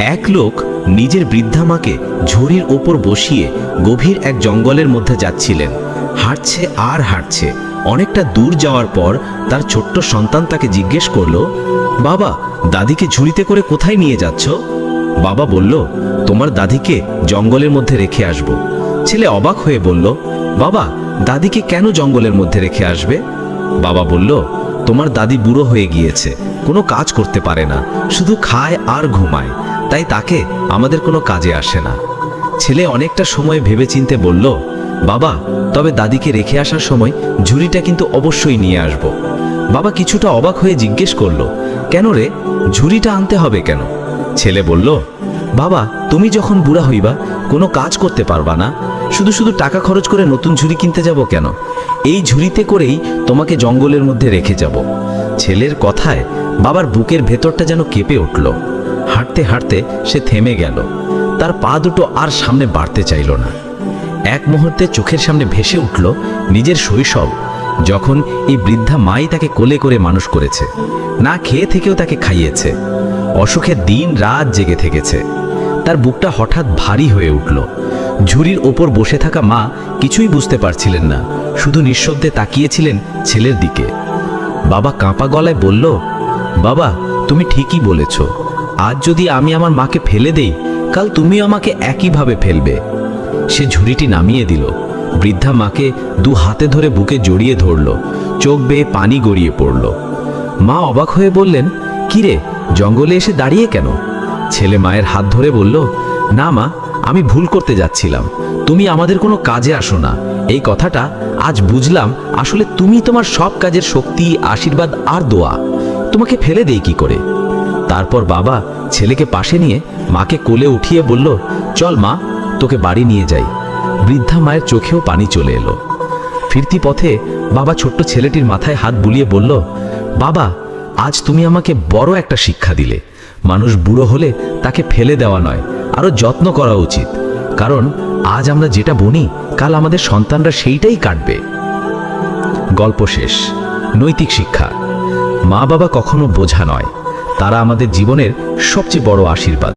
এক লোক নিজের বৃদ্ধা মাকে ঝুড়ির ওপর বসিয়ে গভীর এক জঙ্গলের মধ্যে যাচ্ছিলেন। হাঁটছে আর হাঁটছে। অনেকটা দূর যাওয়ার পর তার ছোট্ট সন্তান তাকে জিজ্ঞেস করল, বাবা, দাদিকে ঝুড়িতে করে কোথায় নিয়ে যাচ্ছ? বাবা বলল, তোমার দাদিকে জঙ্গলের মধ্যে রেখে আসব। ছেলে অবাক হয়ে বলল, বাবা, দাদিকে কেন জঙ্গলের মধ্যে রেখে আসবে? বাবা বলল, তোমার দাদি বুড়ো হয়ে গিয়েছে, কোনো কাজ করতে পারে না, শুধু খায় আর ঘুমায়। তাই তাকে আমাদের কোনো কাজে আসে না। ছেলে অনেকটা সময় ভেবেচিন্তে বলল, বাবা, তবে দাদিকে রেখে আসার সময় ঝুড়িটা কিন্তু অবশ্যই নিয়ে আসব। বাবা কিছুটা অবাক হয়ে জিজ্ঞেস করল, কেন রে, ঝুড়িটা আনতে হবে কেন? ছেলে বলল, বাবা, তুমি যখন বুড়া হইবা, কোনো কাজ করতে পারবা না। শুধু শুধু টাকা খরচ করে নতুন ঝুড়ি কিনতে যাব কেন? এই ঝুড়িতে করেই তোমাকে জঙ্গলের মধ্যে রেখে যাব। ছেলের কথায় বাবার বুকের ভেতরটা যেন কেঁপে উঠল। হাঁটতে হাঁটতে সে থেমে গেল। তার পা দুটো আর সামনে বাড়তে চাইল না। এক মুহূর্তে চোখের সামনে ভেসে উঠল নিজের শৈশব, যখন এই বৃদ্ধা মাই তাকে কোলে করে মানুষ করেছে, না খেয়ে থেকেও তাকে খাইয়েছে। অসুখে দিন রাত জেগে থেকেছে। তার বুকটা হঠাৎ ভারী হয়ে উঠল। ঝুড়ির ওপর বসে থাকা মা কিছুই বুঝতে পারছিলেন না, শুধু নিঃশব্দে তাকিয়েছিলেন ছেলের দিকে। বাবা কাঁপা গলায় বলল, বাবা, তুমি ঠিকই বলেছ। আজ যদি আমি আমার মাকে ফেলে দেই, কাল তুমিও আমাকে একইভাবে ফেলবে। সে ঝুড়িটি নামিয়ে দিল। বৃদ্ধা মাকে দু হাতে ধরে বুকে জড়িয়ে ধরল। চোখ বেয়ে পানি গড়িয়ে পড়ল। মা অবাক হয়ে বললেন, কিরে, জঙ্গলে এসে দাঁড়িয়ে কেন? ছেলে মায়ের হাত ধরে বলল, না মা, আমি ভুল করতে যাচ্ছিলাম। তুমি আমাদের কোনো কাজে আসো না। এই কথাটা আজ বুঝলাম, আসলে তুমি তোমার সব কাজের শক্তি, আশীর্বাদ আর দোয়া। তোমাকে ফেলে দেই কি করে? তারপর বাবা ছেলেকে পাশে নিয়ে মাকে কোলে উঠিয়ে বলল, চল মা, তোকে বাড়ি নিয়ে যাই। বৃদ্ধা মায়ের চোখেও পানি চলে এলো। ফিরতি পথে বাবা ছোট্ট ছেলেটির মাথায় হাত বুলিয়ে বলল, বাবা, আজ তুমি আমাকে বড় একটা শিক্ষা দিলে। মানুষ বুড়ো হলে তাকে ফেলে দেওয়া নয়, আরও যত্ন করা উচিত। কারণ আজ আমরা যেটা বনি, কাল আমাদের সন্তানরা সেইটাই কাটবে। গল্প শেষ। নৈতিক শিক্ষা। মা বাবা কখনো বোঝা নয়। তারা আমাদের জীবনের সবচেয়ে বড় আশীর্বাদ।